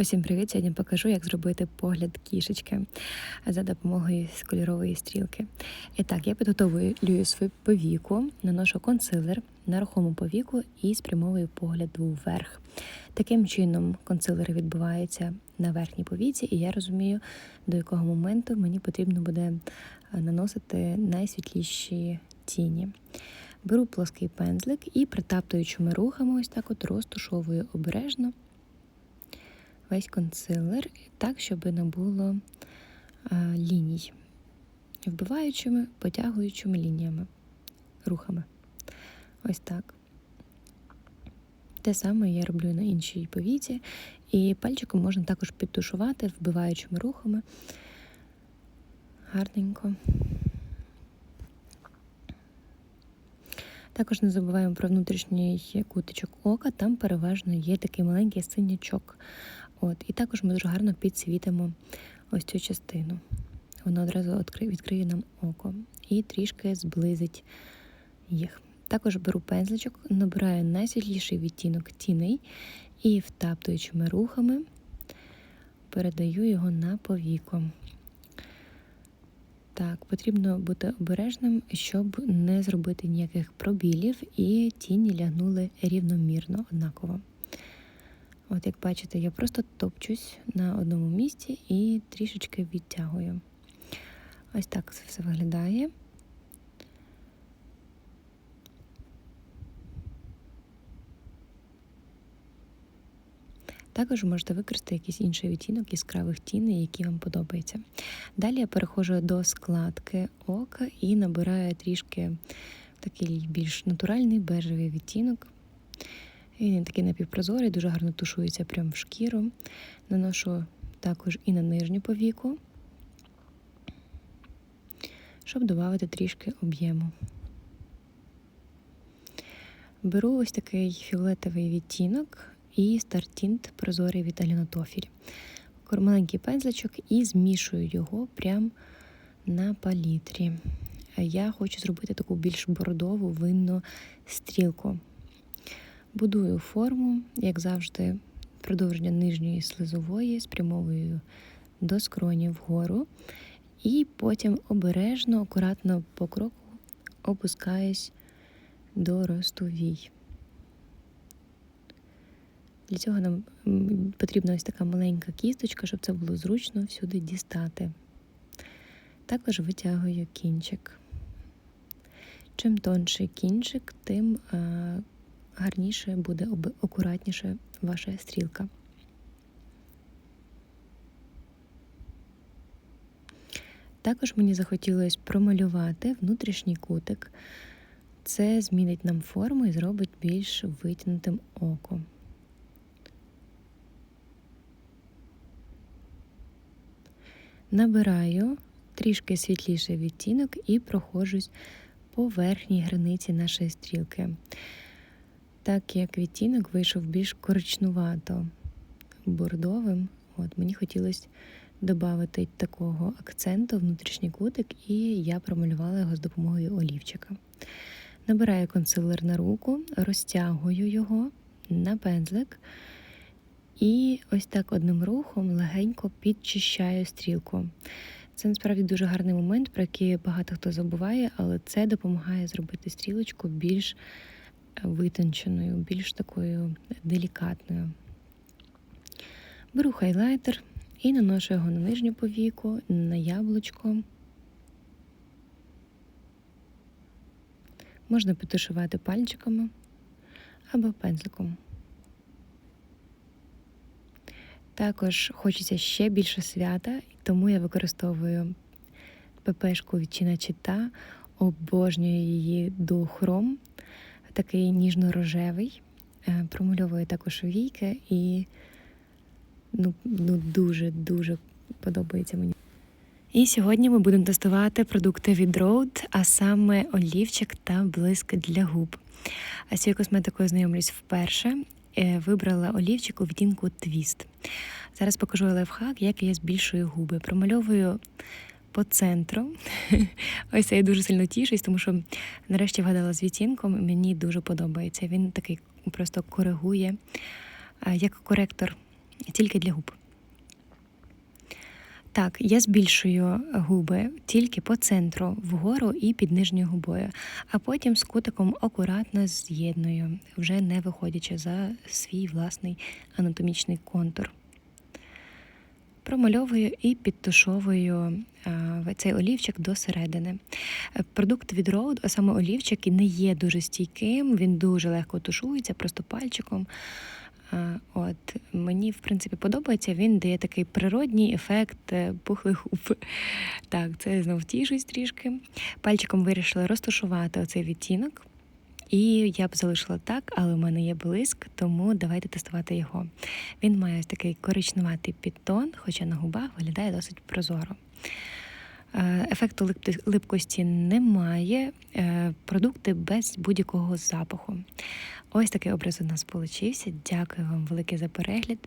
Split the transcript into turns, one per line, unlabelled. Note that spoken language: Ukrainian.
Усім привіт! Сьогодні покажу, як зробити погляд кішечки за допомогою кольорової стрілки. І так, я підготовлюю свою повіку, наношу консилер на рухому повіку і спрямовую погляд вверх. Таким чином, консилер відбувається на верхній повіці, і я розумію, до якого моменту мені потрібно буде наносити найсвітліші тіні. Беру плоский пензлик і притаптуючими рухами, ось так от розтушовую обережно весь консилер так, щоб не було а, ліній, вбиваючими, потягуючими лініями, рухами. Ось так. Те саме я роблю на іншій повіці, і пальчиком можна також підтушувати вбиваючими рухами. Гарненько. Також не забуваємо про внутрішній кутичок ока, там переважно є такий маленький синячок. От, І також ми дуже гарно підсвітимо ось цю частину. Воно одразу відкриє нам око і трішки зблизить їх. Також беру пензличок, набираю найсвітліший відтінок тіней і втаптуючими рухами передаю його на повіко. Так, потрібно бути обережним, щоб не зробити ніяких пробілів, і тіні лягнули рівномірно однаково. От, як бачите, я просто топчусь на одному місці і трішечки відтягую. Ось так це все виглядає. Також можете використати якийсь інший відтінок яскравих тіней, які вам подобаються. Далі я переходжу до складки ока і набираю трішки такий більш натуральний бежевий відтінок. Він такий напівпрозорий, дуже гарно тушується прямо в шкіру. Наношу також і на нижню повіку, щоб додати трішки об'єму. Беру ось такий фіолетовий відтінок і стартінт прозорий від Алінотофіль. Маленький пензличок і змішую його прямо на палітрі. Я хочу зробити таку більш бордову винну стрілку. Будую форму, як завжди, продовження нижньої слизової, спрямовую до скроні вгору, і потім обережно, акуратно по кроку опускаюсь до росту вій. Для цього нам потрібна ось така маленька кісточка, щоб це було зручно всюди дістати. Також витягую кінчик. Чим тонший кінчик, тим гарніше буде акуратніше ваша стрілка. Також мені захотілося промалювати внутрішній кутик. Це змінить нам форму і зробить більш витягнутим око. Набираю трішки світліший відтінок і проходжусь по верхній границі нашої стрілки так як відтінок вийшов більш коричнувато бордовим, от мені хотілося додати такого акценту внутрішній кутик, і я промалювала його з допомогою олівчика. Набираю консилер на руку, розтягую його на пензлик. І ось так одним рухом легенько підчищаю стрілку. Це насправді дуже гарний момент, про який багато хто забуває, але це допомагає зробити стрілочку більш витонченою, більш такою делікатною. Беру хайлайтер і наношу його на нижню повіку, на яблучко. Можна потушувати пальчиками або пензликом. Також хочеться ще більше свята, тому я використовую ППшку від Чіта, обожнюю її до хром такий ніжно-рожевий, е, промальовує також війки і ну, ну дуже-дуже подобається мені. І сьогодні ми будемо тестувати продукти від Rode, а саме олівчик та блиск для губ. А цією косметикою знайомлюсь вперше. Е, вибрала олівчик у відтінку Twist. Зараз покажу лайфхак, як я збільшую губи. Промальовую по центру. Ось я дуже сильно тішусь, тому що нарешті вгадала з відтінком, мені дуже подобається. Він такий просто коригує, як коректор тільки для губ. Так, я збільшую губи тільки по центру вгору і під нижньою губою, а потім з кутиком акуратно з'єдную, вже не виходячи за свій власний анатомічний контур. Промальовую і підтушовую е, цей олівчик до середини. Е, Продукт від Rode, а саме олівчик, не є дуже стійким, він дуже легко тушується, просто пальчиком. Е, От мені в принципі подобається. Він дає такий природній ефект пухлих губ. Так, це знов тішусь трішки. Пальчиком вирішила розташувати оцей відтінок. І я б залишила так, але в мене є блиск, тому давайте тестувати його. Він має ось такий коричневатий підтон, хоча на губах виглядає досить прозоро. Е, Ефекту липкості немає, е, продукти без будь-якого запаху. Ось такий образ у нас получився. Дякую вам велике за перегляд.